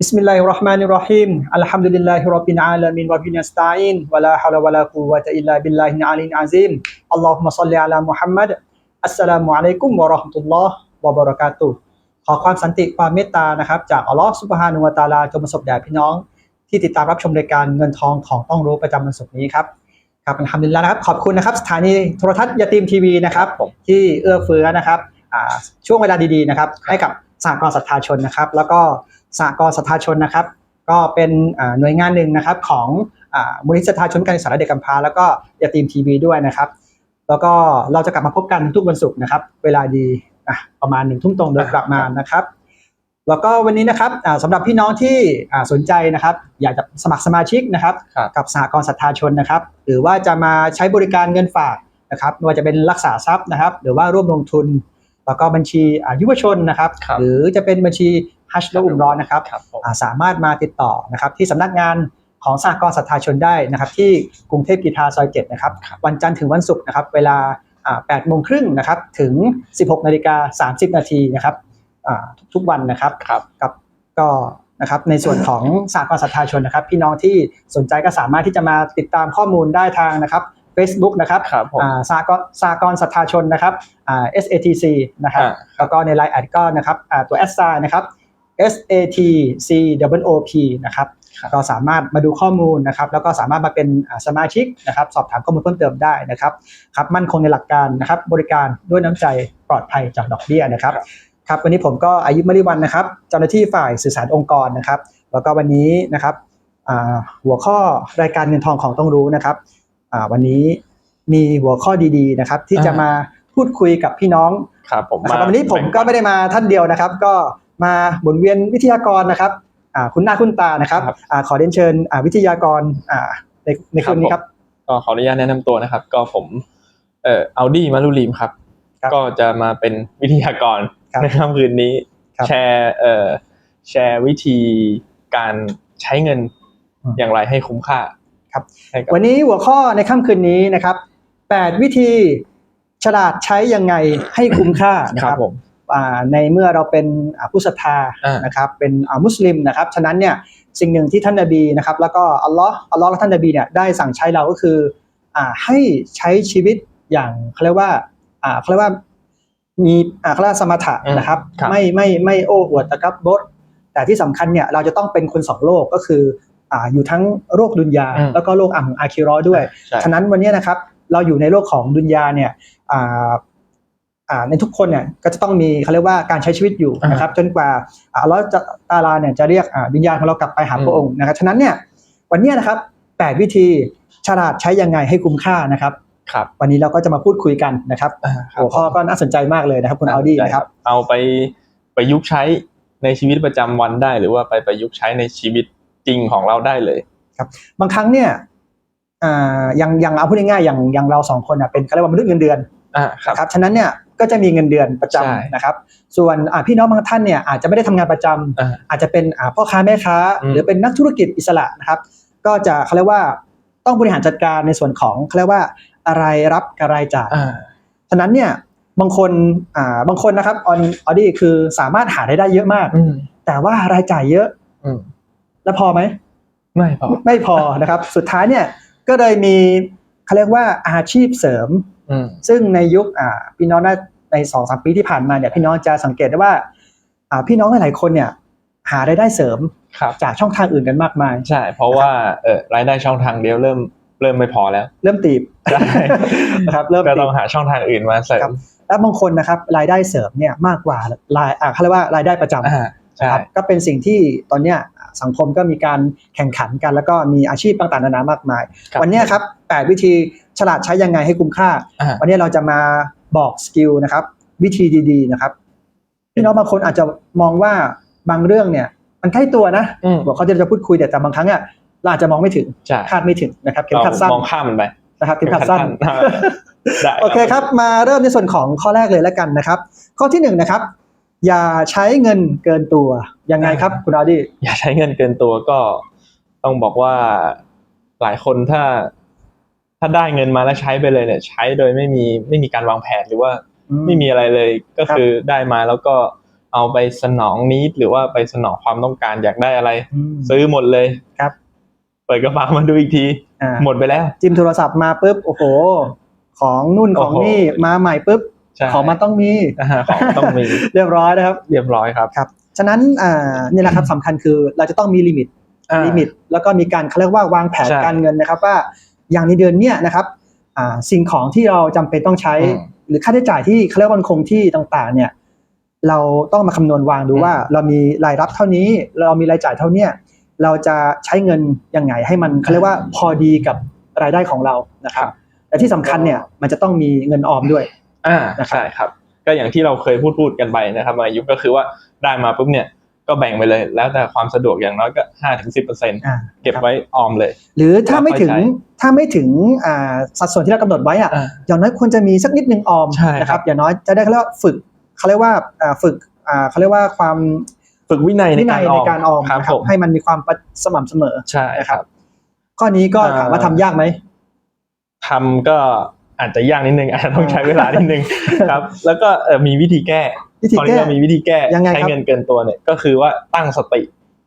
بسم الله الرحمن الرحيم الحمد لله رب العالمين وبه نستعين ولا حول ولا قوة إلا بالله العلي العظيم اللهم صل على محمد السلام عليكم ورحمة الله وبركاته ขอความสันติความเมตตานะครับ จากอัลลอฮ์สุบฮานุวะตะอาลาจงประสบแด่พี่น้อง ที่ติดตามรับชมรายการเงินทองของต้องรู้ประจำวันศุกร์นี้ครับครับอัลฮัมดุลิลลาห์นะครับขอบคุณนะครับสถานีโทรทัศน์ยาตีมทีวีนะครับ ผม ที่เอื้อเฟื้อนะครับอ่าช่วงเวลาดีๆนะครับ ให้กับสหกรณ์ศรัทธาชนนะครับ แล้วก็ สหกรณ์ศรัทธาชนนะครับ ก็เป็นอ่าหน่วยงานหนึ่งนะครับของอ่ามูลนิธิศรัทธาชนการศึกษาและเด็กกำพร้าแล้วก็ยาตีมทีวีด้วยนะครับ แล้วก็เราจะกลับมาพบกันทุกวันศุกร์นะครับ เวลาดีอะประมาณหนึ่งทุ่มตรงโดยประมาณนะครับแล้วก็วันนี้นะครับอ่าสำหรับพี่น้องที่อ่าสนใจนะครับ อยากจะสมัครสมาชิกนะครับครับ กับสหกรณ์ศรัทธาชนนะครับ หรือว่าจะมาใช้บริการเงินฝากนะครับไม่ว่าจะเป็นรักษาทรัพย์นะครับ หรือว่าร่วมลงทุน แล้วก็บัญชีอ่ายุวชนนะครับครับ หรือจะเป็นบัญชี ฮัชและอุมรอนนะครับครับผมอ่าสามารถมาติดต่อนะครับที่สำนักงานของสหกรณ์ศรัทธาชนได้นะครับที่กรุงเทพกีทาซอยเจ็ดนะครับวันจันทร์ถึงวันศุกร์นะครับเวลา8โมงครึ่งนะครับถึง 16นาฬิกา30 นาทีนะครับอ่าทุกๆวันนะครับครับกับก็นะครับในส่วนของสากลศรัทธาชนนะครับ พี่น้องที่สนใจก็สามารถที่จะมาติดตามข้อมูลได้ทางนะครับ Facebook นะครับครับผมอ่าสากลสากลศรัทธาชนนะครับอ่า SATC นะครับอ่าแล้วก็ใน Line แอดก็นะครับอ่าตัว S ซนะครับ SATC W O P นะครับครับก็สามารถมาดูข้อมูลนะครับ แล้วก็สามารถมาเป็นอ่าสมาชิกนะครับ สอบถามข้อมูลเพิ่มเติมได้นะครับครับมั่นคงในหลักการนะครับ บริการด้วยน้ำใจปลอดภัยจากดอกเบี้ยนะครับครับวันนี้ผมก็อายุมริวันนะครับ เจ้าหน้าที่ฝ่ายสื่อสารองค์กรนะครับ แล้วก็วันนี้นะครับอ่าหัวข้อรายการเงินทองของต้องรู้นะครับอ่าวันนี้มีหัวข้อดีๆนะครับ ที่จะอ่ามมาพูดคุยกับพี่น้องครับผมนะครับมาวันนี้ผมก็ไม่ได้มาท่านเดียวนะครับ ก็ มาหมุนเวียนวิทยากรนะครับอ่าคุณหน้าคุณตานะครับอ่าขอเรียนเชิญอ่าวิทยากรอ่าในในคืนนี้ครับก็ขออนุญาตแนะนำตัวนะครับ ก็ผมเอ่ออัลดี้มารุลีมครับครับ ก็จะมาเป็นวิทยากรครับในค่ำคืนนี้ครับแชร์เอ่อแชร์วิธีการใช้เงินอืมอย่างไรให้คุ้มค่าครับให้กับวันนี้หัวข้อในค่ำคืนนี้นะครับ 8 วิธีฉลาดใช้ยังไงให้คุ้มค่านะคครัรับบผมอ่า ในเมื่อเราเป็นอ่าผู้ศรัทธาอ่านนะครับเป็นอ่ามุสลิมนะครับฉะนั้นเนี่ยสิ่งหนึ่งที่ท่านนบีนะครับแล้วก็อัลลอฮ์อัลลอฮ์และท่านนบีเนี่ยได้สั่งใช้เราก็คืออ่าให้ใช้ชีวิตอย่างเขาเรียกว่าอ่าเขาเรียกว่ามีอ่าเขาเรียกว่าสมถะอืมนะครับครับ ไม่ไม่ไม่โอ้อวดตะกับบดแต่ที่สำคัญเนี่ยเราจะต้องเป็นคนสองโลกก็คืออ่าอยู่ทั้งโลกดุนยาอืมแล้วก็โลกอ่ำอาคิเรอห์ด้วยใช่ฉะนั้นวันนี้นะครับเราอยู่ในโลกของดุนยาเนี่ยอ่าอ่า ในทุกคนเนี่ยก็จะต้องมีเขาเรียกว่าการใช้ชีวิตอยู่อ่านนะครับจนกว่าอ่าอัลเลาะห์จะตาลาเนี่ยจะเรียกอ่าวิญญาณของเรากลับไปหาอืมพระองค์นะครับฉะนั้นเนี่ยวันนี้นะครับแปดวิธีฉลาดใช้ยังไงให้คุ้มค่านะครับครับวันนี้เราก็จะมาพูดคุยกันนะครับอ่าครับหัวข้อก็น่าสนใจมากเลยนะครับคุณอัลดี้นะครับ เอาไปประยุกต์ใช้ในชีวิตประจำวันได้ หรือว่าไปประยุกต์ใช้ในชีวิตจริงของเราได้เลยบางครั้งเนี่ยอ่าอย่างอย่างเอาพูดง่ายๆอย่างอย่างเราสองคนอะเป็นเขาเรียกว่ามนุษย์เงินเดือนอ่าครับนะครับฉะนั้นเนี่ย ก็จะมีเงินเดือนประจำใช่นะครับ ส่วนอ่าพี่น้องบางท่านเนี่ยอาจจะไม่ได้ทำงานประจำอ่าอาจจะเป็นอ่าพ่อค้าแม่ค้าอืมหรือเป็นนักธุรกิจอิสระนะครับ ก็จะเขาเรียกว่าต้องบริหารจัดการในส่วนของเขาเรียกว่าอะไรรับกับรายจ่ายอ่าฉะนั้นเนี่ยบางคนอ่าบางคนนะครับออนออดี้คือสามารถหารายได้เยอะมากอืมแต่ว่ารายจ่ายเยอะอืมแล้วพอไหมไม่พอไม่พอนะครับ สุดท้ายเนี่ยก็เลยมี เขาเรียกว่าอาชีพเสริมอืมซึ่งในยุคอ่าพี่น้องน่าในสองสามปีที่ผ่านมาเนี่ยพี่น้องจะสังเกตได้ว่าอ่าพี่น้องหลายๆคนเนี่ยหารายได้เสริมครับจากช่องทางอื่นกันมากมาย ใช่ เพราะว่าเออรายได้ช่องทางเดียวเริ่มเริ่มไม่พอแล้ว เริ่มตีบใช่นะครับเริ่มก็ตีต้อบงหาช่องทางอื่นมาเสริครัมบและบางคนนะครับรายได้เสริมเนี่ยมากกว่ารายอ่าเขาเรียกว่ารายได้ประจำอ่าใช่นะครับก็เป็นสิ่งที่ตอนเนี้ย สังคมก็มีการแข่งขันกัน แล้วก็มีอาชีพต่างๆนานามากมายครับวันเนี้ยครับแปดวิธีฉลาดใช้ยังไงให้คุ้มค่าอ่า วันนี้เราจะมาบอกสกิลนะครับ วิธีดีๆนะครับพี่น้องบางคนอาจจะมองว่าบางเรื่องเนี่ย มันใกล้ตัวนะอืมบอกเขาจะจะพูดคุยแต่แต่บางครั้งอะเราอาจจะมองไม่ถึงใช่คาดไม่ถึงนะครับเข็มเราขัดสั้นมองข้ามมันไปนะครับเข็มขัดสั้นได้โอเคครับ มาเริ่มในส่วนของข้อแรกเลยแล้วกันนะครับ ข้อที่หนึ่งนะครับ อย่าใช้เงินเกินตัว ยังไงครับคุณอาดี้อย่าใช้เงินเกินตัวก็ต้องบอกว่าหลายคนถ้า ถ้าได้เงินมาแล้วใช้ไปเลยเนี่ย ใช้โดยไม่มีไม่มีการวางแผนหรือว่าไม่มีอะไรเลยก็คือได้มาแล้วก็เอาไปสนองนิดหรือว่าไปสนองความต้องการอยากได้อะไรอืมซื้อหมดเลยครับ เปิดกระเป๋ามาดูอีกทีอ่าหมดไปแล้ว จิ้มโทรศัพท์มาปุ๊บโอ้โห ของนู่นของโอ้โหนี่มาใหม่ปุ๊บใช่ ของมันต้องมีอ่าของต้องมี เรียบร้อยนะครับ เรียบร้อยครับครับ ฉะนั้นอ่านี่แหละครับสำคัญคือเราจะต้องมีลิมิตอ่าลิมิต แล้วก็มีการเขาเรียกว่าวางแผนใช่การเงินนะครับ ว่าอย่างในเดือนเนี้ยนะครับอ่าสิ่งของที่เราจำเป็นต้องใช้อืมหรือค่าใช้จ่ายที่เขาเรียกว่ามันคงที่ต่างๆ เนี่ย เราต้องมาคำนวณวางดูอืมว่า เรามีรายรับเท่านี้ เรามีรายจ่ายเท่าเนี้ยเราจะใช้เงินยังไงให้มันเขาเรียกว่าพอดีกับรายได้ของเรานะครับแต่ที่สำคัญเนี่ยมันจะต้องมีเงินออมด้วย อ่านะครับใช่ครับ ก็อย่างที่เราเคยพูดพูดกันไปนะครับมายุคก็คือว่าได้มาปุ๊บเนี่ยก็แบ่งไปเลย แล้วแต่ความสะดวกอย่างน้อยก็ห้าถึงสิบเปอร์เซ็นต์อ่าเก็บไว้ออมเลย หรือถ้าไม่ถึงแล้วค่อยใช้ถ้าไม่ถึงอ่าสัดส่วนที่เรากำหนดไว้อะอ่าอย่างน้อยควรจะมีสักนิดนึงออมใช่นะคครัรับบอย่างน้อยจะได้เขาเรียกว่าฝึกเขาเรียกว่าอ่าฝึกอ่าเขาเรียกว่าความฝึกวินัยในวินักายรอในอมการออมครับนะครัผบมให้มันมีความสม่ำเสมอใช่นะคครัรับบข้อนี้ก็อ่าถามว่าทำยากไหมทำก็ อาจจะยากนิดนึงอาจจะต้องใช้เวลานิดนึงครับแล้วก็เอ่อมีวิธีแก้วิธีตอนแก้นี้เรามีวิธีแก้ยังไงครับใช้เงินเกินตัวเนี่ยก็คือว่าตั้งสติ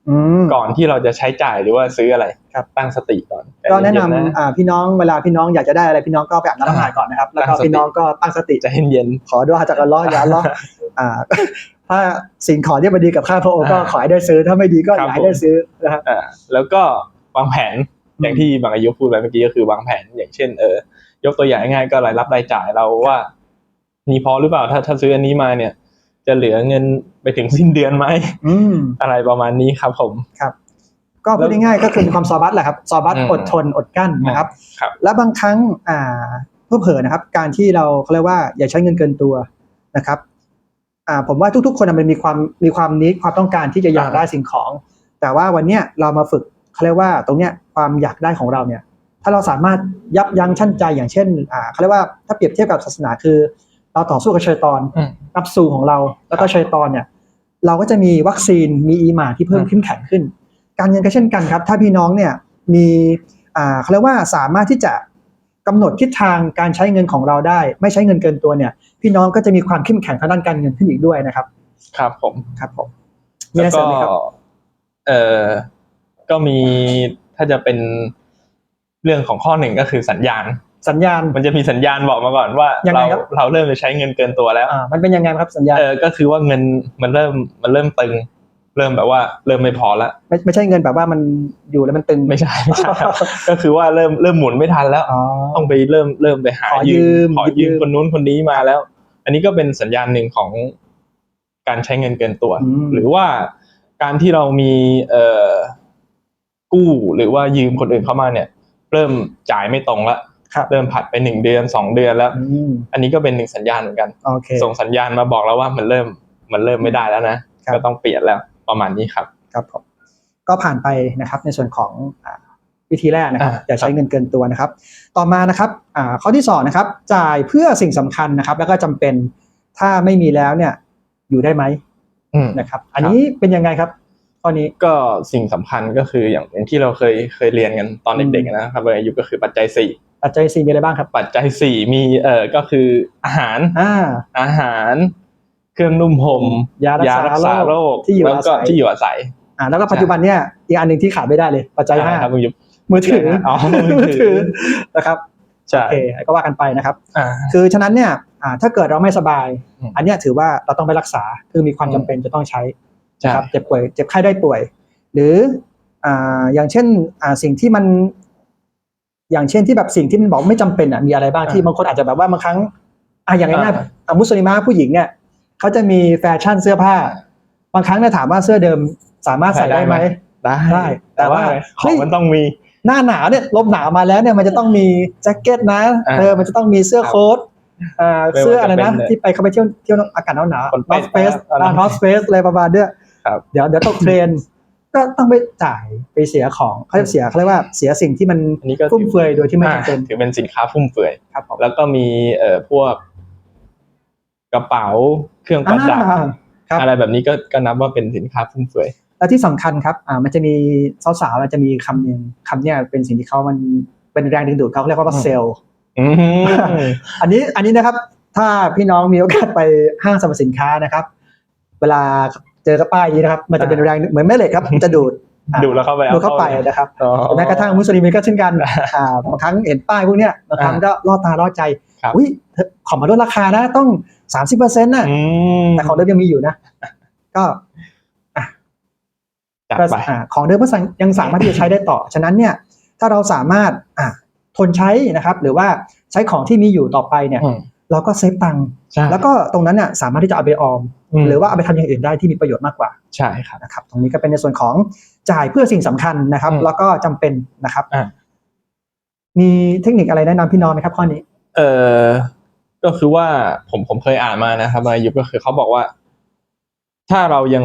อืมก่อนที่เราจะใช้จ่ายหรือว่าซื้ออะไรครับตั้งสติก่อน ก็แนะนำใจเย็อ่าพี่น้องเวลาพี่น้องอยากจะได้อะไรพี่น้องก็ไปอาบน้ำละหมาดก่อนนะครับ แล้วก็ตั้งสติพี่น้องก็ตั้งสติใจเย็นขอด้วยจากอัลเลอฮ์อย่าอัลเลอฮ์อ่าถ้าสิ่งของที่มันดีกับข้าพระองค์ก็อ่าขอให้ได้ซื้อ ถ้าไม่ดีก็อครับย่าให้ได้ซื้อนะครับๆอ่าแล้วก็วางแผนอย่างที่บางอายุพูดไปเมื่อกี้ก็คือวางแผนอย่างเช่นเออ ยกตัวอย่างง่ายๆก็รายรับรายจ่ายเราว่า มีพอหรือเปล่าถ้าถ้าซื้ออันนี้มาเนี่ย จะเหลือเงินไปถึงสิ้นเดือนไหมอืมอะไรประมาณนี้ครับผมก็พูดง่ายๆก็คือมีความซอบัตแหละครับซอบัตอืมอดทนอดกลั้นนะครับครับ และบางครั้งอ่าเพื่อเผลอนะครับ การที่เราเขาเรียกว่าอย่าใช้เงินเกินตัวนะครับอ่าผมว่าทุกๆ คนน่ะมันมีความมีความนิดความต้องการที่จะอยากอ่าได้สิ่งของ แต่ว่าวันเนี้ยเรามาฝึกเขาเรียกว่าตรงเนี้ยความอยากได้ของเราเนี่ย ถ้าเราสามารถยับยั้งชั่นใจอย่างเช่นอ่าเขาเรียกว่าถ้าเปรียบเทียบกับศาสนาคือ เราต่อสู้กับชัยตอนอืมนับสูของเรา แล้วก็ชัยตอนเนี่ย เราก็จะมีวัคซีนมีอีหมานที่เพิ่มอืมเข้มแข็งขึ้น การเงินก็เช่นกันครับ ถ้าพี่น้องเนี่ยมีอ่าเขาเรียกว่าสามารถที่จะกำหนดทิศทางการใช้เงินของเราได้ ไม่ใช้เงินเกินตัวเนี่ย พี่น้องก็จะมีความเข้มแข็งทางด้านการเงินขึ้นอีกด้วยนะครับ ครับผมครับผมมีอะไรแล้วเสริก็มไหมครับเออก็มีถ้าจะเป็น เรื่องของข้อหนึ่งก็คือสัญญาณ สัญญาณ มันจะมีสัญญาณบอกมาก่อนว่ายังไงเราครับ เราเริ่มจะใช้เงินเกินตัวแล้ว อ่ามันเป็นยังไงครับสัญญาณเออ ก็คือว่าเงินมันเริ่มมันเริ่มตึง เริ่มแบบว่าเริ่มไม่พอละ ไม่ไม่ใช่เงินแบบว่ามันอยู่แล้วมันตึงไม่ใช่ไม่ใช่ครับ ก็คือว่าเริ่มเริ่มหมุนไม่ทันแล้ว อ๋อ ต้องไปเริ่มเริ่มไปหาขอยืมขอหยิบยืยืมม คนนู้นคนนี้มาแล้ว อันนี้ก็เป็นสัญญาณหนึ่งของการใช้เงินเกินตัวอืมหรือว่าการที่เรามีเอ่อกู้หรือว่ายืมคนอื่นเข้ามาเนี่ย เริ่มจ่ายไม่ตรงละครับเริ่มผัดไปหนึ่งเดือนสองเดือนแล้วอืมอันนี้ก็เป็นหนึ่งสัญญาณเหมือนกันโอเคส่งสัญญาณมาบอกแล้วว่ามันเริ่มมันเริ่มไม่ได้แล้วนะครับก็ต้องเปลี่ยนแล้วประมาณนี้ครับครับผมก็ผ่านไปนะครับในส่วนของอ่าวิธีแรกนะครับอ่าอย่าใช้เงินเกินตัวนะครับ ต่อมานะครับอ่าข้อที่สองนะครับจ่ายเพื่อสิ่งสำคัญนะครับ แล้วก็จำเป็นถ้าไม่มีแล้วเนี่ยอยู่ได้ไหมอืมนะครับ อันนี้เป็นยังไงครับ ข้อนี้ก็สิ่งสำคัญก็คืออย่างอย่างที่เราเคยเคยเรียนกันตอนเด็กๆนะครับอายุก็คือปัจจัยสี่ปัจจัยสี่มีอะไรบ้างครับ ปัจจัยสี่มีเอ่อก็คืออาหารอ่าอาหาร เครื่องนุ่มห่มยารักษาโรคที่อยู่แล้วก็อาศัยที่อยู่อาศัยอ่าแล้วก็ปัจจุบันเนี่ยอีกอันหนึ่งที่ขาดไม่ได้เลย ปัจจัยห้าใช่ครับคุณยุบมือถืออ๋อมือถือนะครับใช่โอเคก็ว่ากันไปนะครับอ่าคือฉะนั้นเนี่ยอ่าถ้าเกิดเราไม่สบายอืมอันเนี้ยถือว่าเราต้องไปรักษาคือมีความอืมจำเป็นจะต้องใช้ใช่ นะครับเจ็บป่วยเจ็บไข้ได้ป่วย หรืออ่าอย่างเช่นอ่าสิ่งที่มัน อย่างเช่นที่แบบสิ่งที่มันบอกไม่จำเป็นอะมีอะไรบ้างที่บางคนอาจจะแบบว่าบางครั้งอะอย่างง่ายๆอะมุสลิมาผู้หญิงเนี่ยเขาจะมีแฟชั่นเสื้อผ้า บางครั้งเนี่ยถามว่าเสื้อเดิมสามารถใส่ได้ไหมได้ได้ แต่แต่ว่าว่าขเฮ้องยมันต้องมีหน้าหนาวเนี่ยลมหนาวมาแล้วเนี่ยมันจะต้องมีแจ็คเก็ตนะอ่าเออมันจะต้องมีเสื้อครับโค้ทอ่าไม่ว่าเสื้ออะไรจะนะเป็นที่ไปเขาไปเที่ยวเที่ยวอากาศหนาวคนๆเป็นอดสเปซอะไรนอสเปซอะไรประมาณเนี้ย ครับ เดี๋ยวเดี๋ยวตกเทรนด์ก็ต้องไปจ่ายไปเสียของเขาเรียกเสียเขาเรียกว่าเสียสิ่งที่มันอันนี้ก็ฟุ่มเฟือยโดยที่ไม่จำเป็นอ่าถือเป็นสินค้าฟุ่มเฟือยครับผมแล้วก็มีเอ่อพวก กระเป๋าเครื่องประดับอ่าครับอะไรแบบนี้ก็ก็นับว่าเป็นสินค้าฟุ่มเฟือยและที่สำคัญครับอ่ามันจะมีสาวๆมันจะมีคำหนึ่งคำเนี้ยเป็นสิ่งที่เขามันเป็นแรงดึงดูดเขาเรียกว่าอืมเซลล์อืมอันนี้อันนี้นะครับ ถ้าพี่น้องมีโอกาสไปห้างสรรพสินค้านะครับ เวลา เจอกระป้ายนี้นะครับ มันจะเป็นแรงเหมือนแม่เหล็กครับจะดูดอะดูแล้วเข้าไปอดูดเข้าไปนะครับอ๋อหรือแม้กระทั่งมุสลิมก็เช่นกันอ่าบางครั้งเห็นป้ายพวกเนี้ยบางครั้งก็ล่อตาล่อใจครับอุ้ยขอมาลดราคานะต้อง 30%น่ะอืมแต่ของเดิมยังมีอยู่นะ ก็จัดก็ไปอ่าของเดิมก็สั่งยังสามารถที่จะใช้ได้ต่อ ฉะนั้นเนี่ย ถ้าเราสามารถอ่าทนใช้นะครับ หรือว่าใช้ของที่มีอยู่ต่อไปเนี่ยอืม เราก็เซฟตังค์ใช่แล้วก็ตรงนั้นเนี่ยสามารถที่จะเอาไปออม มหรือว่าเอาไปทำอย่างอื่นได้ที่มีประโยชน์มากกว่าใช่ครับ นะครับตรงนี้ก็เป็นในส่วนของจ่ายเพื่อสิ่งสำคัญนะครับ อืมแล้วก็จำเป็นนะครับอ่ามีเทคนิคอะไรแนะนำพี่น้องไหมครับข้อนี้ เออก็คือว่าผมผมเคยอ่านมานะครับมายุคก็คือเขาบอกว่า ถ้าเรายัง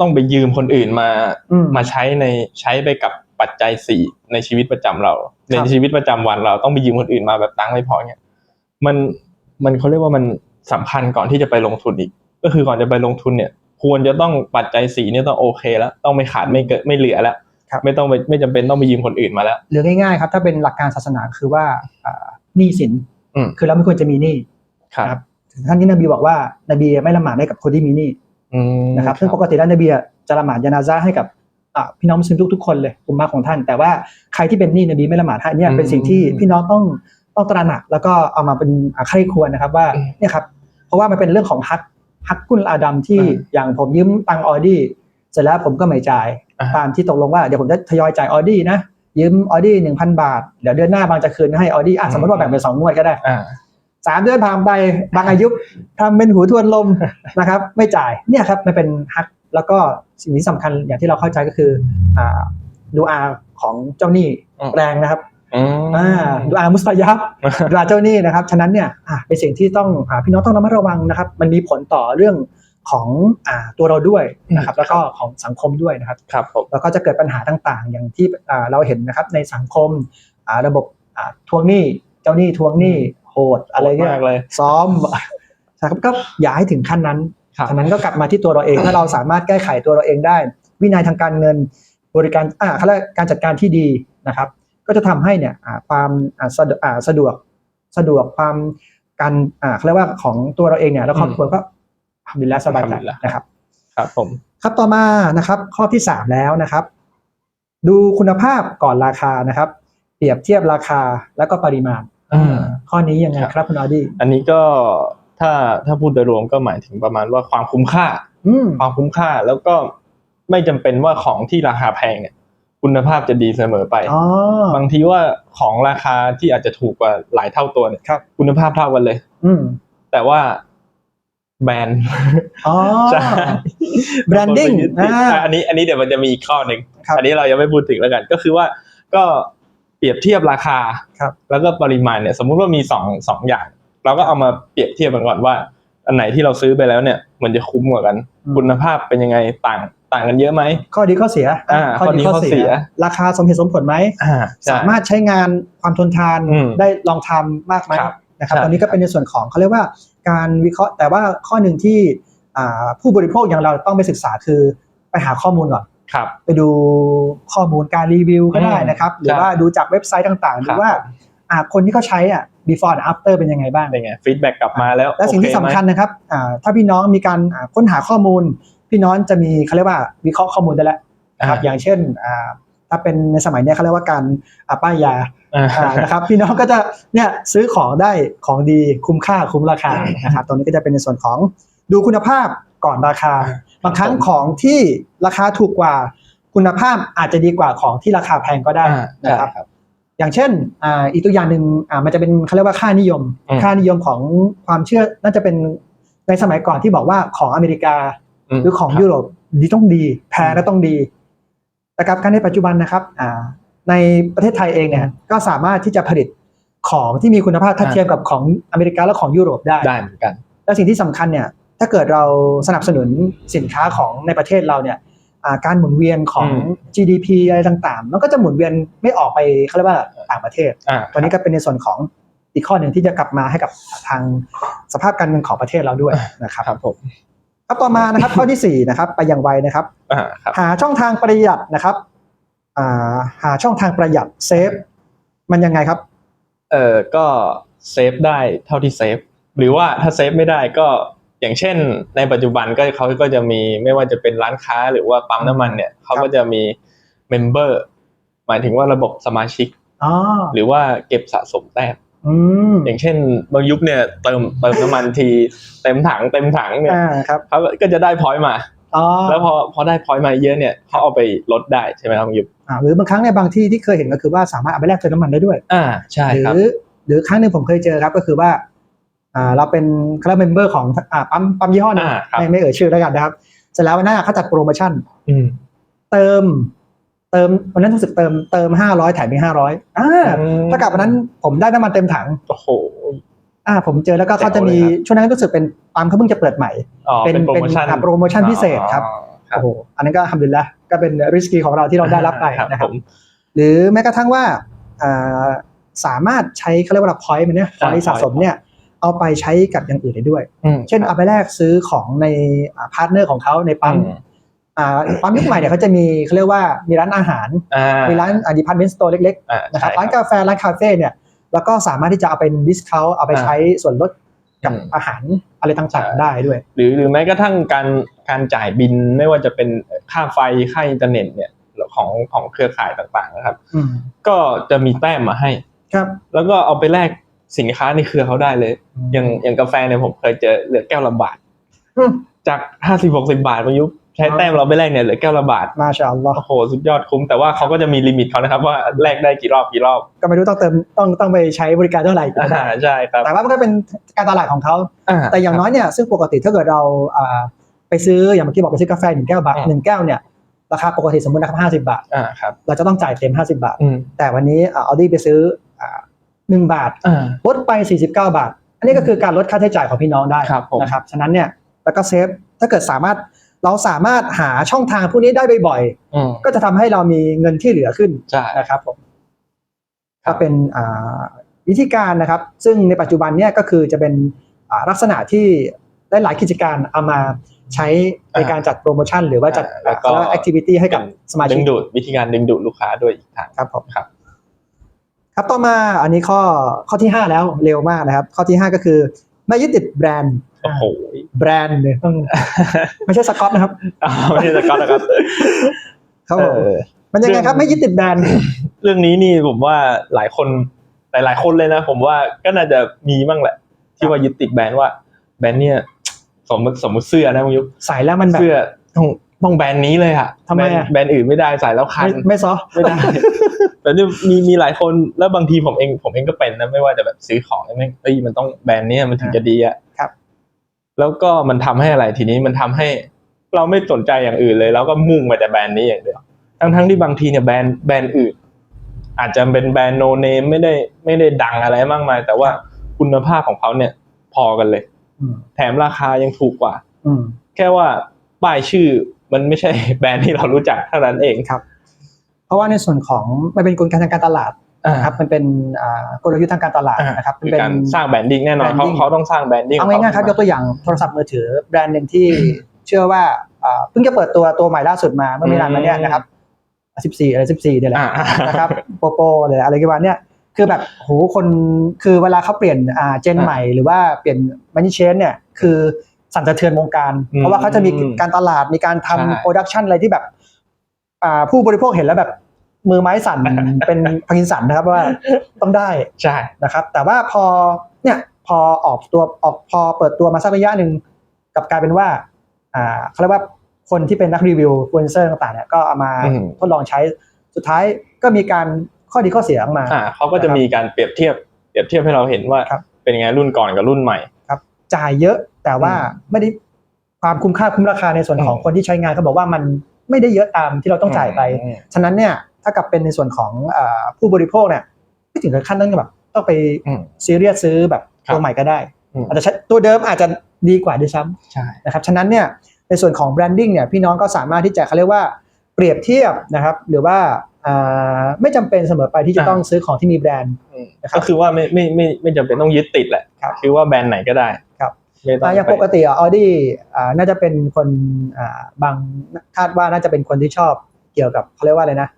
ต้องไปยืมคนอื่นมา อืม มาใช้ในใช้ไปกับปัจจัยสี่ในชีวิตประจำเรา ในครับชีวิตประจำวันเราต้องไปยืมคนอื่นมาแบบตังค์ไม่พอเนี่ยมัน มันเขาเรียกว่ามันสำคัญก่อนที่จะไปลงทุนอีก ก็คือก่อนจะไปลงทุนเนี่ย ควรจะต้องปัจจัยสี่เนี่ยต้องโอเคแล้ว ต้องไม่ขาดไม่เกิดไม่เหลือแล้วครับไม่ต้องไปไม่จำเป็นต้องไปยืมคนอื่นมาแล้วหรือง่ายๆครับ ถ้าเป็นหลักการศาสนาคือว่าอ่าหนี้สินอืมคือเราไม่ควรจะมีหนี้ครับครับท่านนี้นบีบอกว่านบีไม่ละหมาดให้กับคนที่มีหนี้อืมนะครับ ซึ่งปกติแล้วนบีจะละหมาดยานาซาให้กับอ่าพี่น้องมุสลิมทุกๆคนเลยอุมมะของท่าน แต่ว่าใครที่เป็นหนี้นบีไม่ละหมาดให้เนี่ยเป็นสิ่งที่พี่น้องต้อง ต้องตระหนักแล้วก็เอามาเป็นอ่าใครควรนะครับว่าเนี่ยครับเพราะว่ามันเป็นเรื่องของฮักฮักกุลอาดัมที่อย่างผมยืมตังค์ออดี้เสร็จแล้วผมก็ไม่จ่ายอ่าตามที่ตกลงว่าเดี๋ยวผมจะทยอยจ่ายออดี้นะยืมออดี้หนึ่งพันบาท เดี๋ยวเดือนหน้าบางจะคืนให้ออดี้อะสมมติว่าแบ่งเป็นสองงวดก็ได้อ่าสามเดือนผ่านไปบางอายุทำเป็นหูทวนลมนะครับ ไม่จ่ายเนี่ยครับมันเป็นฮักแล้วก็สิ่งที่สำคัญอย่างที่เราเข้าใจก็คืออ่าดูอาของเจ้าหนี้อืมแรงนะครับ อืมอ่าดูอามุสตายับดูอาเจ้าหนี้นะครับ ฉะนั้นเนี่ยอ่าเป็นสิ่งที่ต้องอ่าพี่น้องต้องระมัดระวังนะครับ มันมีผลต่อเรื่องของอ่าตัวเราด้วยนะครับ แล้วก็ของสังคมด้วยนะครับครับผมแล้วก็จะเกิดปัญหาต่างๆ อย่างที่อ่าเราเห็นนะครับในสังคมอ่าระบบอ่าทวงหนี้เจ้าหนี้ทวงหนี้โหดอะไรเงี้ยมากเลยซ้อมนะครับก็อย่าให้ถึงขั้นนั้นครับฉะนั้นก็กลับมาที่ตัวเราเองถ้าเราสามารถแก้ไขตัวเราเองได้ วินัยทางการเงินบริการอ่าเขาเรียกการจัดการที่ดีนะครับ ก็จะทำให้เนี่ยอ่าความอ่าสะดวกอ่าสะดวกสะดวกความการอ่าเขาเรียกว่าของตัวเราเองเนี่ยแล้วครอบครัวก็ทำดีแล้วสบายใจอัลฮัมดุลิลลาห์นะครับ ครับผม ครับต่อมานะครับ ข้อที่สามแล้วนะครับ ดูคุณภาพก่อนราคานะครับ เปรียบเทียบราคาแล้วก็ปริมาณอืมข้อนี้ยังไงครับคุณออดี้อันนี้ก็ถ้าถ้าพูดโดยรวมก็หมายถึงประมาณว่าความคุ้มค่าอืมความคุ้มค่าแล้วก็ไม่จำเป็นว่าของที่ราคาแพงเนี่ย คุณภาพจะดีเสมอไปอ๋อบางทีว่าของราคาที่อาจจะถูกกว่าหลายเท่าตัวเนี่ยครับคุณภาพเท่ากันเลย อืมแต่ว่าแบรนด์อ๋อใช่ branding บางคนไปยึดติดอ่าอะอันนี้ อันนี้เดี๋ยวมันจะมีอีกข้อหนึ่งครับอันนี้เรายังไม่พูดถึงแล้วกัน ก็คือว่าก็เปรียบเทียบราคาครับ แล้วก็ปริมาณเนี่ย สมมุติว่ามีสองสองอย่าง เราก็เอามาเปรียบเทียบกันก่อนว่า อันไหนที่เราซื้อไปแล้วเนี่ย มันจะคุ้มกว่ากัน คุณภาพเป็นยังไงต่าง ต่างกันเยอะไหม ข้อดีข้อเสียอ่าข้อดีข้อเสีย ราคาสมเหตุสมผลไหม อ่าใช่ สามารถใช้งานความทนทานอืมได้ลองทำมากไหมครับนะครับใช่ ตอนนี้ก็เป็นในส่วนของเขาเรียกว่าการวิเคราะห์ แต่ว่าข้อหนึ่งที่อ่าผู้บริโภคอย่างเราต้องไปศึกษาคือไปหาข้อมูลก่อน ครับ ไปดูข้อมูลการรีวิวก็ได้อืมนะครับ หรือใช่ว่าดูจากเว็บไซต์ต่างๆคดูรับว่าอ่าคนที่เขาใช้อะ before and after เป็นยังไงบ้าง เป็นไงฟีดแบ็กกลับมาแล้วและสิ่งที่โอเไหสำมคัญนะครับอ่าถ้าพี่น้องมีการอ่าค้นหาข้อมูล พี่น้องจะมีเขาเรียกว่าวิเคราะห์ข้อมูลได้แล้วนะครับอ่าอย่างเช่นอ่าถ้าเป็นในสมัยเนี้ยเขาเรียกว่าการอ่าป้ายยาอ่าอ่านะครับ พี่น้องก็จะเนี่ยซื้อของได้ของดีคุ้มค่าคุ้มราคานะครับตรงนี้ก็จะเป็นในส่วนของดูคุณภาพก่อนราคา บางครั้งของที่ราคาถูกกว่าคุณภาพอาจจะดีกว่าของที่ราคาแพงก็ได้อ่านะครับใช่ครับ อย่างเช่นอ่าอีกตัวอย่างหนึ่งอ่ามันจะเป็นเขาเรียกว่าค่านิยมอืมค่านิยมของความเชื่อน่าจะเป็นในสมัยก่อนที่บอกว่าของอเมริกา หรือของครับยุโรปดีต้องดี แพงแล้วต้องดีแต่กับการในปัจจุบันนะครับอ่าในประเทศไทยเองเนี่ยก็สามารถที่จะผลิตของที่มีคุณภาพทัดอ่าเทียมกับของอเมริกาและของยุโรปได้ได้เหมือนกัน และสิ่งที่สำคัญเนี่ยถ้าเกิดเราสนับสนุนสินค้าของในประเทศเราเนี่ยอ่าการหมุนเวียนของอืม GDP อะไรต่างๆ มันก็จะหมุนเวียนไม่ออกไปเขาเรียกว่าต่างประเทศอ่าตัวนี้ก็เป็นในส่วนของอีกข้อหนึ่งที่จะกลับมาให้กับทางสภาพการเงินของประเทศเราด้วยนะครับครับผม ครับต่อมานะครับ ข้อที่สี่นะครับ ไปอย่างไวนะครับ อ่าครับ หาช่องทางประหยัดนะครับ อ่า หาช่องทางประหยัดเซฟ มันยังไงครับ เออก็เซฟได้เท่าที่เซฟ หรือว่าถ้าเซฟไม่ได้ก็อย่างอย่างเช่น ในปัจจุบันก็เขาก็จะมีไม่ว่าจะเป็นร้านค้าหรือว่าปั๊มน้ำมันเนี่ยเขาก็จะมีเมมเบอร์หมายถึงว่าระบบสมาชิก อ๋อ หรือว่าเก็บสะสมแต้ม อืมอย่างเช่นบางยุคเนี่ยเติมเติมน้ำมันทีเต็มถังเต็มถังเนี่ยอ่าครับเขาก็จะได้พอยต์มาอ๋อแล้วพอพอได้พอยต์มาเยอะเนี่ยเขาเอาไปลดได้ใช่ไหมครับบางยุคอ่าหรือบางครั้งในยบางที่ที่เคยเห็นก็คือว่าสามารถเอาไปแลกเติมน้ำมันได้ด้วยอ่าใช่หรืครับอหรือครั้งหนึ่งผมเคยเจอครับก็คือว่าอ่าเราเป็นคลาสเมมเบอร์ของอ่าปั๊มปั๊มยี่ห้อหนึงอ่าครับไม่ไม่เอ่ยชื่อแล้วกันนะครับเสร็จแล้ววันหน้าเขาจัดโปรโมชั่นอืมเติม เติมวันนั้นรู้สึกเติมเติมห้าร้อยแถมอีกห้าร้อยอ่าถ้ากับวันนั้นผมได้น้ำมันเต็มถังโอ้โหอ่าผมเจอแล้วก็เขาจะมีเจ๋งเลยครับช่วงนั้นรู้สึกเป็นปั๊มเขาเพิ่งจะเปิดใหม่อ๋อเป็นโปรโมชั่นอ่าโปรโมชั่นพิเศษครับอ๋อครับโอ้โหอันนั้นก็ทำดีแล้วก็เป็นริสกีของเราที่เราได้รับไปครับนะคผรับมหรือแม้กระทั่งว่าอ่าสามารถใช้เขาเรียกว่าพอยต์มันเนี่ยพอ่าอยต์สะสม point เนี่ยเอาไปใช้กับอย่างอื่นได้ด้วยอืมเช่นเอาไปแลกซื้อของในพาร์ทเนอร์ของเขาในปั๊มอืมอ่า ปั๊มยุคใหม่เนี่ยเขาจะมีเขาเรียกว่ามีร้านอาหารอ่ามีร้านดิพาร์ตเมนต์สโตร์เล็กอ่าๆนะครับใช่ร้านกาแฟร้านคาเฟ่เนี่ยแล้วก็สามารถที่จะเอาเป็นดิสคาวเอาไปใช้ส่วนลดกับอืมอาหารอะไรต่างใช่ๆได้ด้วย หรือหรือแม้กระทั่งการการจ่ายบินไม่ว่าจะเป็นค่าไฟค่าอินเทอร์เน็ตเนี่ยของของเครือข่ายต่างๆนะครับอืมก็จะมีแต้มมาให้ครับ แล้วก็เอาไปแลกสินค้าในเครือเขาได้เลย อย่างอย่างกาแฟเนี่ยผมเคยเจอเหลือแก้วละบาทอืมจากห้าสิบหกสิบาทประยุกต์ ใช้แต้มเราไปแลกเนี่ยเหลือแก้วละบาทมาชาอัลลอฮ์โอ้โหสุดยอดคุ้มแต่ว่าเขาก็จะมีลิมิตเขานะครับว่าแลกได้กี่รอบกี่รอบ ก็ไม่รู้ต้องเติมต้องต้องไปใช้บริการเท่าไหร่ก็ได้อ่าใช่ครับแต่ว่ามันก็เป็นการตลาดของเขาอ่าแต่อย่างน้อยเนี่ยซึ่งปกติถ้าเกิดเราอ่าไปซื้ออย่างเมื่อกี้บอกไปซื้อกาแฟหนึ่งแก้วบาทอืมหนึ่งแก้วเนี่ยราคาปกติสมมตินะครับห้าสิบาทอ่าครับเราจะต้องจ่ายเต็มห้าสิบาทอืมแต่วันนี้ออดี้ไปซื้อหนึ่งบาทอ่าลดไป49บาท อันนี้ก็คือการลดค่าใช้จ่ายของพี่น้องได้ครับผมนะครับ ฉะนั้นเนี่ยแล้วก็เซฟถ้าเกิดสามารถ เราสามารถหาช่องทางพวกนี้ได้บ่อยอืมๆก็จะทำให้เรามีเงินที่เหลือขึ้นใช่ นะครับผมครัก็บ เป็นอ่าวิธีการนะครับ ซึ่งในปัจจุบันเนี่ยก็คือจะเป็นอ่าลักษณะที่ได้หลายกิจการเอามาใช้ในการจัดโปรโมชั่น หรือว่าจัดอ่าแล้วก็แอคทิวิตี้ให้กับสมาดึชิก งดูดวิธีการดึงดูดลูกค้าด้วยอีกทาง ครับผมครับ ครับต่อมาอันนี้ข้อข้อที่ 5 แล้วเร็วมากนะครับ ข้อที่ 5 ก็คือ ไม่ยึดติดแบรนด์ โอ้โหแบรนด์เนี่ยต้องไม่ใช่สกอตนะครับอ้าวไม่ใช่สกอตนะครับครับผมเออมันยังไงครับเรื่องไม่ยึดติดแบรนด์เรื่องนี้นี่ผมว่าหลายคนหลายหลายๆคนเลยนะ ผมว่าก็น่าจะมีบ้างแหละ ที่ว่ายึดติดแบรนด์ว่า แบรนด์เนี่ยสมมติสมมติเสื้อนะคุณยุคใส่แล้วมันแบบเสื้อต้องต้องแบรนด์นี้เลยอะทำไมอะแบรนด์แบรนด์อื่นไม่ได้ใส่แล้วคันไม่ไม่ซอไม่ได้แต่นี่มีมีหลายคนแล้วบางทีผมเองผมเองก็เป็นนะไม่ว่าจะแบบซื้อของเนี่ยแม่งเอ้ยมันต้องแบรนด์เนี้ยมันถึงจะดีอะครับ แล้วก็มันทำให้อะไรทีนี้มันทำให้เราไม่สนใจอย่างอื่นเลยแล้วก็มุ่งมาแต่แบรนด์นี้อย่างเดียว ทั้งทั้งที่บางทีเนี่ยแบรนด์แบรนด์อื่น อาจจะเป็นแบรนด์โนเนมไม่ได้ไม่ได้ดังอะไรมากมาย แต่ว่าคุณภาพของเขาเนี่ยพอกันเลยแถมราคายังถูกกว่าแค่ว่าป้ายชื่อมันไม่ใช่แบรนด์ที่เรารู้จักเท่านั้นเองครับ เพราะว่าในส่วนของมันเป็นกลไกทางการตลาด นะครับมันเป็นอ่ากลยุทธ์ทางการตลาดอ่านะครับคือเป็นการสร้างแบรนดิ้งแน่นอนเขา branding เขาต้องสร้างแบรนดิ้งเอาง่ายๆครับยกตัวอย่างโทรศัพท์มือถือแบรนด์หนึ่งที่เชื่อว่าอ่าเพิ่งจะเปิดตัวตัวใหม่ล่าสุดมาเมื่อไม่นานมาเนี้ยนะครับ14อะไร14เนี่ยแหละอ่านะครับโปโปเลยอะไรกันวะเนี่ยคือแบบโหคนคือเวลาเขาเปลี่ยนอ่าเจนอ่าใหม่หรือว่าเปลี่ยนมันนี่เชนเนี่ยคือสั่นสะเทือนวงการอืมเพราะว่าเขาจะมีการตลาดมีการทำใช่โปรดักชันอะไรที่แบบอ่าผู้บริโภคเห็นแล้วแบบ มือไม้สั่นเป็นพาร์กินสันนะครับว่าต้องได้ใช่นะครับ แต่ว่าพอเนี่ยพอออกตัวออกพอเปิดตัวมาสักระยะหนึ่งกลับกลายเป็นว่าอ่าเขาเรียกว่าคนที่เป็นนักรีวิวฟลูเอนเซอร์ต่างๆเนี่ยก็เอามาอืมทดลองใช้สุดท้ายก็มีการข้อดีข้อเสียออกมาอ่าเขาก็จะมีการเปรียบเทียบเปรียบเทียบให้เราเห็นว่าครับเป็นยังไงรุ่นก่อนกับรุ่นใหม่จ่ายเยอะแต่ว่าอืมไม่ได้ความคุ้มค่าคุ้มราคาในส่วนของอืมคนที่ใช้งานเขาบอกว่ามันไม่ได้เยอะตามที่เราต้องจ่ายไปอืมฉะนั้นเนี่ย ถ้ากับเป็นในส่วนของเออผู้บริโภคเนี่ยไม่ถึงกับขั้นต้องแบบต้องไปอืมซีเรียสซื้อแบบครับตัวใหม่ก็ได้อืมอาจจะใช้ตัวเดิมอาจจะดีกว่าด้วยซ้ำใช่นะครับฉะนั้นเนี่ยในส่วนของแบรนดิ้งเนี่ยพี่น้องก็สามารถที่จะเขาเรียกว่าเปรียบเทียบนะครับ หรือว่าอ่าไม่จำเป็นเสมอไปที่จะต้องซื้อของที่มีแบรนด์อืมนะครับก็คือว่าไม่ไม่ไม่ไม่จำเป็นต้องยึดติดแหละครับคือว่าแบรนด์ไหนก็ได้ครับไม่ต้องอ่าอย่างไปปกติอะออดี้อ่าน่าจะเป็นคนอ่าบางคาดว่าน่าจะเป็นคนที่ชอบเกี่ยวกับเขาเรียกว่าอะไรนะ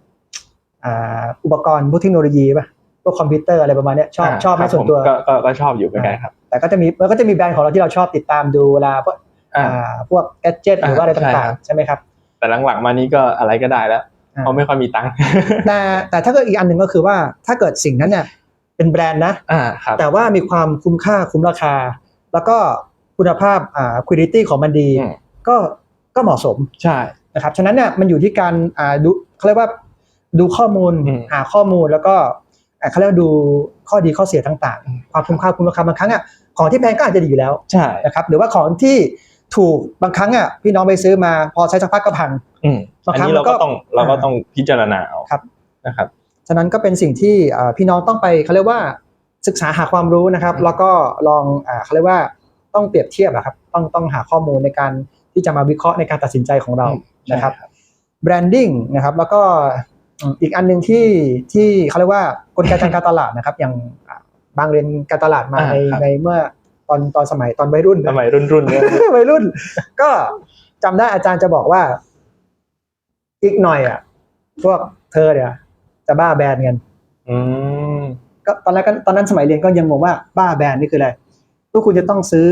อ่าอุปกรณ์พวกเทคโนโลยีป่ะพวกคอมพิวเตอร์อะไรประมาณเนี้ยชอบาชอบไหมครับส่วนตัวผมก็ก็ก็ชอบอยู่เหมือนกันครับ แต่ก็จะมีมันก็จะมีแบรนด์ของเราที่เราชอบติดตามดูเวลาพวกอ่าอ่าพวกแกดเจิตหรือว่าอะไรใช่คต่ารังบๆใช่ไหมครับ แต่หลังๆมานี้ก็อะไรก็ได้แล้วอ่าเพราะไม่ค่อยมีตังค์แต่แต่ถ้าเกิดอีกอันหนึ่งก็คือว่าถ้าเกิดสิ่งนั้นเนี่ยเป็นแบรนด์นะอ่าครับแต่ว่ามีความคุ้มค่าคุ้มราคา แล้วก็คุณภาพอ่าคุณภาพของมันดีอืมก็ก็เหมาะสมใช่นะครับฉะนั้นเนี่ยมันอยู่ที่การอ่าดูเขาเรียกว่า ดูข้อมูลอืมหาข้อมูลแล้วก็อ่าเขาเรียกว่าดูข้อดีข้อเสียต่างอืมๆความคุ้มค่าคุ้มราคาบางครั้งอะของที่แพงก็อาจจะดีอยู่แล้วใช่นะครับหรือว่าของที่ถูกบางครั้งอะพี่น้องไปซื้อมาพอใช้สักพักก็พังอืมบางอันครั้งนี้เราก็มันก็ต้องเราก็อ่าต้องพิจารณาเอาครับนะครับฉะนั้นก็เป็นสิ่งที่อ่าพี่น้องต้องไปเขาเรียกว่าศึกษาหาความรู้นะครับอืมแล้วก็ลองอ่าเขาเรียกว่าต้องเปรียบเทียบอะครับต้องต้องหาข้อมูลในการที่จะมาวิเคราะห์ในการตัดสินใจของเรานะครับแบรนดิ้งนะครับแล้วก็ อืมอีกอันหนึ่งที่ที่เขาเรียกว่ากลไกทางการตลาดนะครับ อย่างอ่าบางเรียนการตลาดมาอ่าในครับในเมื่อตอนตอนสมัยตอนวัยรุ่นสมัยรุ่นรุ่นๆเนี่ยวัยรุ่น ก็จำได้อาจารย์จะบอกว่า อีกหน่อยอะ พวกเธอเนี่ยจะบ้าแบรนด์กันอืมก็ตอนแรกก็ตอนนั้นสมัยเรียนก็ยังงงว่าบ้าแบรนด์นี่คืออะไรพวกคุณจะต้องซื้อ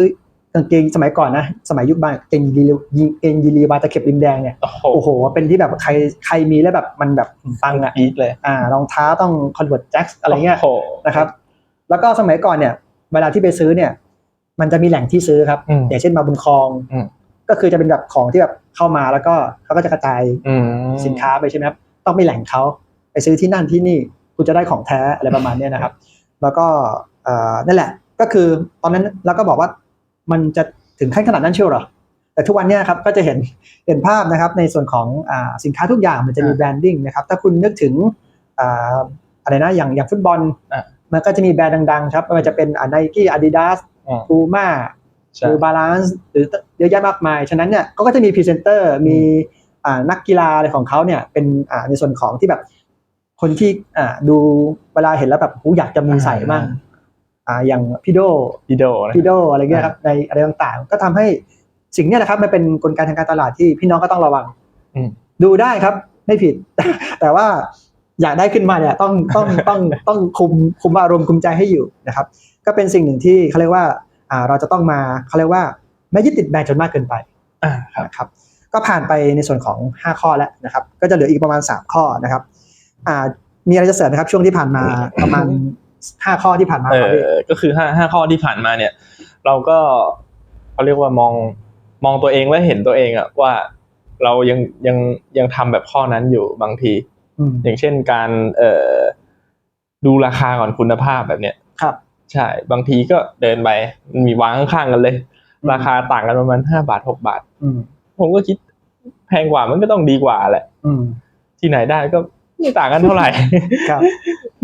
กางเกงสมัยก่อนนะ สมัยยุคบางเกงยีรียิงเกงยีรีบาตะเข็บริมแดงเนี่ย โอ้โหโอ้โห เป็นที่แบบใครใครมีแล้วแบบมันแบบปังอะอีกเลย อ่ารองเท้าต้องคอนเวิร์ตแจ็คอะไรเงี้ยโอ้โหนะครับ แล้วก็สมัยก่อนเนี่ย เวลาที่ไปซื้อเนี่ย มันจะมีแหล่งที่ซื้อครับ อืม อย่างเช่นมาบุญคลอง ก็คือจะเป็นแบบของที่แบบเข้ามาแล้วก็เขาก็จะกระจายอืมสินค้าไปใช่ไหมครับต้องไปแหล่งเขาไปซื้อที่นั่นที่นี่คุณจะได้ของแท้อะไรประมาณเนี้ยนะครับ แล้วก็เอ่อนั่นแหละก็คือตอนนั้นเราก็บอกว่า มันจะถึงขั้นขนาดนั้นเชียวเหรอ แต่ทุกวันเนี้ยครับก็จะเห็นเห็นภาพนะครับในส่วนของอ่าสินค้าทุกอย่างมันจะมีอ่าแบรนดิ้งนะครับ ถ้าคุณนึกถึงอ่าอะไรนะอย่างอย่างฟุตบอลอ่ามันก็จะมีแบรนด์ดังๆครับไม่ว่าจะเป็นไนกี้อาดิดาสอืมปูม่าใช่หรือบาลานซ์หรือเยอะแยะมากมาย ฉะนั้นเนี่ยเขาก็จะมีพรีเซนเตอร์มีอ่านักกีฬาอะไรของเขาเนี่ยเป็นอ่าในส่วนของที่แบบคนที่อ่าดูเวลาเห็นแล้วแบบหูอยากจะมีใส่บ้าง อ่าอย่างพี่โดวิดีโอนะพี่โดอะไรเงี้ยครับในอะไรต่างๆ ก็ทำให้สิ่งเนี้ยนะครับมันเป็นกลไกทางการตลาดที่พี่น้องก็ต้องระวังอืมดูได้ครับไม่ผิด แต่ว่าอยากได้ขึ้นมาเนี่ยต้องต้องต้องต้องคุมคุมอารมณ์คุมใจให้อยู่นะครับ ก็เป็นสิ่งหนึ่งที่เขาเรียกว่าอ่าเราจะต้องมาเขาเรียกว่าไม่ยึดติดแบรนด์จนมากเกินไปอ่าครับนะครับก็ผ่านไปในส่วนของ 5 ข้อแล้วนะครับ ก็จะเหลืออีกประมาณ 3 ข้อนะครับอ่ามีอะไรจะเสริมไหมครับช่วงที่ผ่านมาประมาณ 5ข้อที่ผ่านมาเอครับพี่อก็คือห้าห้าข้อที่ผ่านมาเนี่ย เราก็เขาเรียกว่ามองมองตัวเองและเห็นตัวเองอะว่าเรายังยังยังทำแบบข้อนั้นอยู่บางทีอืมอย่างเช่นการเอ่อดูราคาก่อนคุณภาพแบบเนี้ยครับ ใช่ บางทีก็เดินไปมันมีวางข้างๆกันเลยอืมราคาต่างกันประมาณห้าบาทหกบาทอืมผมก็คิดแพงกว่ามันก็ต้องดีกว่าแหละอืมที่ไหนได้ก็ไม่ต่างกันเท่าไหร่ครับ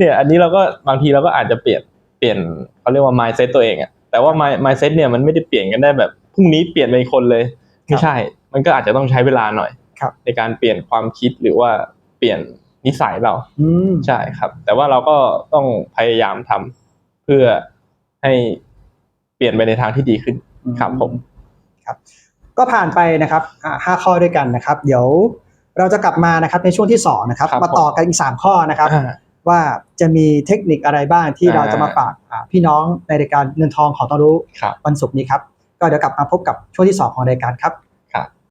เนี่ยอันนี้เราก็บางทีเราก็อาจจะเปลี่ยนเปลี่ยนเขาเรียกว่า mindset ตัวเองอะแต่ว่า mind- mindset เนี่ยมันไม่ได้เปลี่ยนกันได้แบบพรุ่งนี้เปลี่ยนเป็นอีกคนเลยไม่ใช่ มันก็อาจจะต้องใช้เวลาหน่อยครับในการเปลี่ยนความคิดหรือว่าเปลี่ยนนิสัยเราอืมใช่ครับ แต่ว่าเราก็ต้องพยายามทำเพื่อให้เปลี่ยนไปในทางที่ดีขึ้นครับผมครับ ก็ผ่านไปนะครับอ่าห้าข้อด้วยกันนะครับ เดี๋ยวเราจะกลับมานะครับในช่วงที่สองนะครับครับมาต่อกันอีกสามข้อนะครับอ่า ว่าจะมีเทคนิคอะไรบ้างที่อ่าเราจะมาฝากอ่าพี่น้องในรายการเงินทองของต้องรู้ครับวันศุกร์นี้ครับ ก็เดี๋ยวกลับมาพบกับช่วงที่ 2 ของรายการครับ